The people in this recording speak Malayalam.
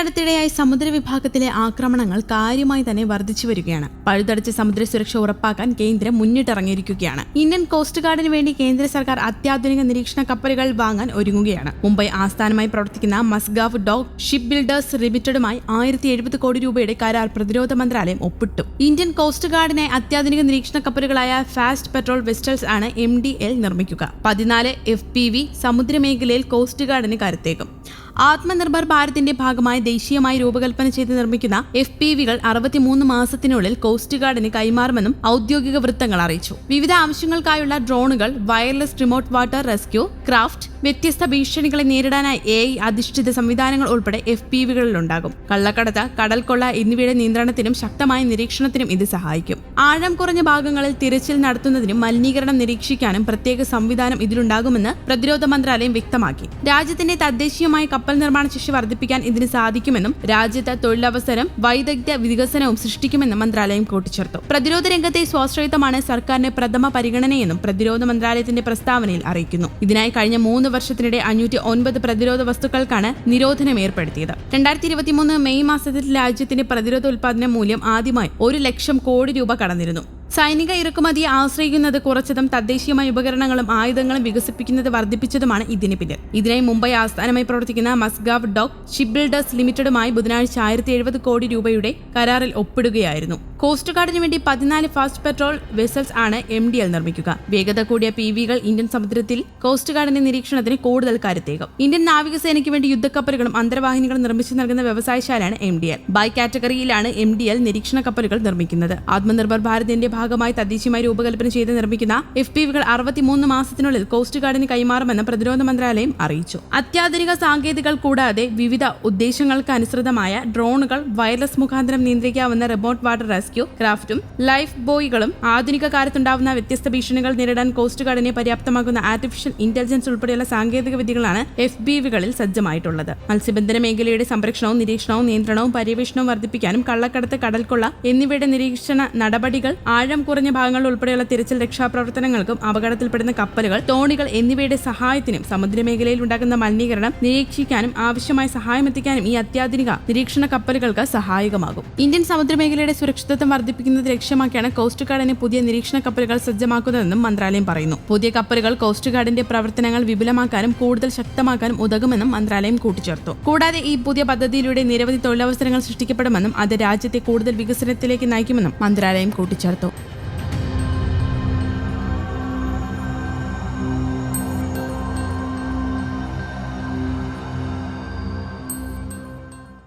അടുത്തിടെയായി സമുദ്ര വിഭാഗത്തിലെ ആക്രമണങ്ങൾ കാര്യമായി തന്നെ വർദ്ധിച്ചു വരികയാണ്. പഴുതടച്ച സമുദ്ര സുരക്ഷ ഉറപ്പാക്കാൻ കേന്ദ്രം മുന്നിട്ടിറങ്ങിയിരിക്കുകയാണ്. ഇന്ത്യൻ കോസ്റ്റ് ഗാർഡിന് വേണ്ടി കേന്ദ്ര സർക്കാർ അത്യാധുനിക നിരീക്ഷണ കപ്പലുകൾ വാങ്ങാൻ ഒരുങ്ങുകയാണ്. മുംബൈ ആസ്ഥാനമായി പ്രവർത്തിക്കുന്ന മസ്ഗാവ് ഡോഗ് ഷിപ്പ് ബിൽഡേഴ്സ് ലിമിറ്റഡുമായി ആയിരത്തി എഴുപത് കോടി രൂപയുടെ കരാർ പ്രതിരോധ മന്ത്രാലയം ഒപ്പിട്ടു. ഇന്ത്യൻ കോസ്റ്റ് ഗാർഡിനെ അത്യാധുനിക നിരീക്ഷണ കപ്പലുകളായ ഫാസ്റ്റ് പെട്രോൾ വെസ്റ്റൽസ് ആണ് എം ഡി എൽ നിർമ്മിക്കുക. പതിനാല് എഫ് പി വി സമുദ്രമേഖലയിൽ കോസ്റ്റ് ഗാർഡിന് കരുത്തേക്കും ആത്മനിർഭർ ഭാരതിന്റെ ഭാഗമായി ദേശീയമായി രൂപകൽപ്പന ചെയ്ത് നിർമ്മിക്കുന്ന എഫ് പി വികൾ അറുപത്തിമൂന്ന് മാസത്തിനുള്ളിൽ കോസ്റ്റ് ഗാർഡിന് കൈമാറുമെന്നും ഔദ്യോഗിക വൃത്തങ്ങൾ അറിയിച്ചു. വിവിധ ആവശ്യങ്ങൾക്കായുള്ള ഡ്രോണുകൾ wireless remote water rescue craft വ്യത്യസ്ത ഭീഷണികളെ നേരിടാനായി എ ഐ അധിഷ്ഠിത സംവിധാനങ്ങൾ ഉൾപ്പെടെ എഫ് പി വികളിലുണ്ടാകും കള്ളക്കടത്ത് കടൽക്കൊള്ള എന്നിവയുടെ നിയന്ത്രണത്തിനും ശക്തമായ നിരീക്ഷണത്തിനും ഇത് സഹായിക്കും. ആഴം കുറഞ്ഞ ഭാഗങ്ങളിൽ തിരച്ചിൽ നടത്തുന്നതിനും മലിനീകരണം നിരീക്ഷിക്കാനും പ്രത്യേക സംവിധാനം ഇതിലുണ്ടാകുമെന്ന് പ്രതിരോധ മന്ത്രാലയം വ്യക്തമാക്കി. രാജ്യത്തിന്റെ തദ്ദേശീയമായ കപ്പൽ നിർമ്മാണ ശേഷി വർദ്ധിപ്പിക്കാൻ ഇതിന് സാധിക്കുമെന്നും രാജ്യത്ത് തൊഴിലവസരം വൈദഗ്ധ്യ വികസനവും സൃഷ്ടിക്കുമെന്നും മന്ത്രാലയം കൂട്ടിച്ചേർത്തു. പ്രതിരോധ രംഗത്തെ സ്വാശ്രയത്വമാണ് സർക്കാരിന്റെ പ്രഥമ പരിഗണനയെന്നും പ്രതിരോധ മന്ത്രാലയത്തിന്റെ പ്രസ്താവനയിൽ അറിയിക്കുന്നു. ഇതിനായി കഴിഞ്ഞ മൂന്ന് വർഷത്തിനിടെ അഞ്ഞൂറ്റി ഒൻപത് പ്രതിരോധ വസ്തുക്കൾക്കാണ് നിരോധനം ഏർപ്പെടുത്തിയത്. രണ്ടായിരത്തി ഇരുപത്തിമൂന്ന് മെയ് മാസത്തിൽ രാജ്യത്തിന്റെ പ്രതിരോധ ഉൽപാദന മൂല്യം ആദ്യമായി ഒരു ലക്ഷം കോടി രൂപ കടന്നിരുന്നു. സൈനിക ഇറക്കുമതിയെ ആശ്രയിക്കുന്നത് കുറച്ചതും തദ്ദേശീയമായ ഉപകരണങ്ങളും ആയുധങ്ങളും വികസിപ്പിക്കുന്നത് വർദ്ധിപ്പിച്ചതുമാണ് ഇതിന് പിന്നിൽ. ഇതിനായി മുംബൈ ആസ്ഥാനമായി പ്രവർത്തിക്കുന്ന മസ്ഗാവ് ഡോക് ഷിപ്പ് ബിൽഡേഴ്സ് ലിമിറ്റഡുമായി ബുധനാഴ്ച ആയിരത്തി എഴുപത് കോടി രൂപയുടെ കരാറിൽ ഒപ്പിടുകയായിരുന്നു. കോസ്റ്റ് ഗാർഡിന് വേണ്ടി പതിനാല് ഫാസ്റ്റ് പെട്രോൾ വെസൽസ് ആണ് എം ഡി എൽ നിർമ്മിക്കുക. വേഗത കൂടിയ പി വികൾ ഇന്ത്യൻ സമുദ്രത്തിൽ കോസ്റ്റ് ഗാർഡിന്റെ നിരീക്ഷണത്തിന് കൂടുതൽ കരുത്തേകും ഇന്ത്യൻ നാവികസേനയ്ക്ക് വേണ്ടി യുദ്ധക്കപ്പലുകളും അന്തർവാഹിനികളും നിർമ്മിച്ചു നൽകുന്ന വ്യവസായശാലയാണ് എം ഡി എൽ. ബൈ കാറ്റഗറിയിലാണ് എം ഡി എൽ നിരീക്ഷണ കപ്പലുകൾ നിർമ്മിക്കുന്നത്. ആത്മനിർഭർ ഭാരതിന്റെ ഭാഗമായി തദ്ദേശീയമായി രൂപകൽപ്പന ചെയ്ത് നിർമ്മിക്കുന്ന എഫ് പി വികൾ അറുപത്തിമൂന്ന് മാസത്തിനുള്ളിൽ കോസ്റ്റ് ഗാർഡിന് കൈമാറുമെന്ന് പ്രതിരോധ മന്ത്രാലയം അറിയിച്ചു. അത്യാധുനിക സാങ്കേതികൾ കൂടാതെ വിവിധ ഉദ്ദേശങ്ങൾക്ക് അനുസൃതമായ ഡ്രോണുകൾ വയർലെസ് മുഖാന്തരം നിയന്ത്രിക്കാവുന്ന റിമോട്ട് വാട്ടർ റെസ്ക്യൂ ക്രാഫ്റ്റും ലൈഫ് ബോയികളും ആധുനിക കാലത്തുണ്ടാവുന്ന വ്യത്യസ്ത ഭീഷണികൾ നേരിടാൻ കോസ്റ്റ് ഗാർഡിനെ പര്യാപ്തമാക്കുന്ന ആർട്ടിഫിഷ്യൽ ഇന്റലിജൻസ് ഉൾപ്പെടെയുള്ള സാങ്കേതിക വിദ്യകളാണ് എഫ് ബി വികളിൽ സജ്ജമായിട്ടുള്ളത്. മത്സ്യബന്ധന മേഖലയുടെ സംരക്ഷണവും നിരീക്ഷണവും നിയന്ത്രണവും പര്യവേഷണവും വർദ്ധിപ്പിക്കാനും കള്ളക്കടത്ത് കടൽക്കൊള്ള എന്നിവയുടെ നിരീക്ഷണ നടപടികൾ ആഴം കുറഞ്ഞ ഭാഗങ്ങൾ ഉൾപ്പെടെയുള്ള തിരച്ചിൽ രക്ഷാപ്രവർത്തനങ്ങൾക്കും അപകടത്തിൽപ്പെടുന്ന കപ്പലുകൾ തോണികൾ എന്നിവയുടെ സഹായത്തിനും സമുദ്രമേഖലയിൽ ഉണ്ടാകുന്ന മലിനീകരണം നിരീക്ഷിക്കാനും ആവശ്യമായ സഹായം എത്തിക്കാനും ഈ അത്യാധുനിക നിരീക്ഷണ കപ്പലുകൾക്ക് സഹായകമാകും. ഇന്ത്യൻ സമുദ്രമേഖലയുടെ സുരക്ഷിതത്വം വർദ്ധിപ്പിക്കുന്നത് ലക്ഷ്യമാക്കിയാണ് കോസ്റ്റ് ഗാർഡിന് പുതിയ നിരീക്ഷണ കപ്പലുകൾ സജ്ജമാക്കുന്നതെന്നും മന്ത്രാലയം പറയുന്നു. പുതിയ കപ്പലുകൾ കോസ്റ്റ് ഗാർഡിന്റെ പ്രവർത്തനങ്ങൾ വിപുലമാക്കാനും കൂടുതൽ ശക്തമാക്കാനും ഉതകുമെന്നും മന്ത്രാലയം കൂട്ടിച്ചേർത്തു. കൂടാതെ ഈ പുതിയ പദ്ധതിയിലൂടെ നിരവധി തൊഴിലവസരങ്ങൾ സൃഷ്ടിക്കപ്പെടുമെന്നും അത് രാജ്യത്തെ കൂടുതൽ വികസനത്തിലേക്ക് നയിക്കുമെന്നും മന്ത്രാലയം കൂട്ടിച്ചേർത്തു.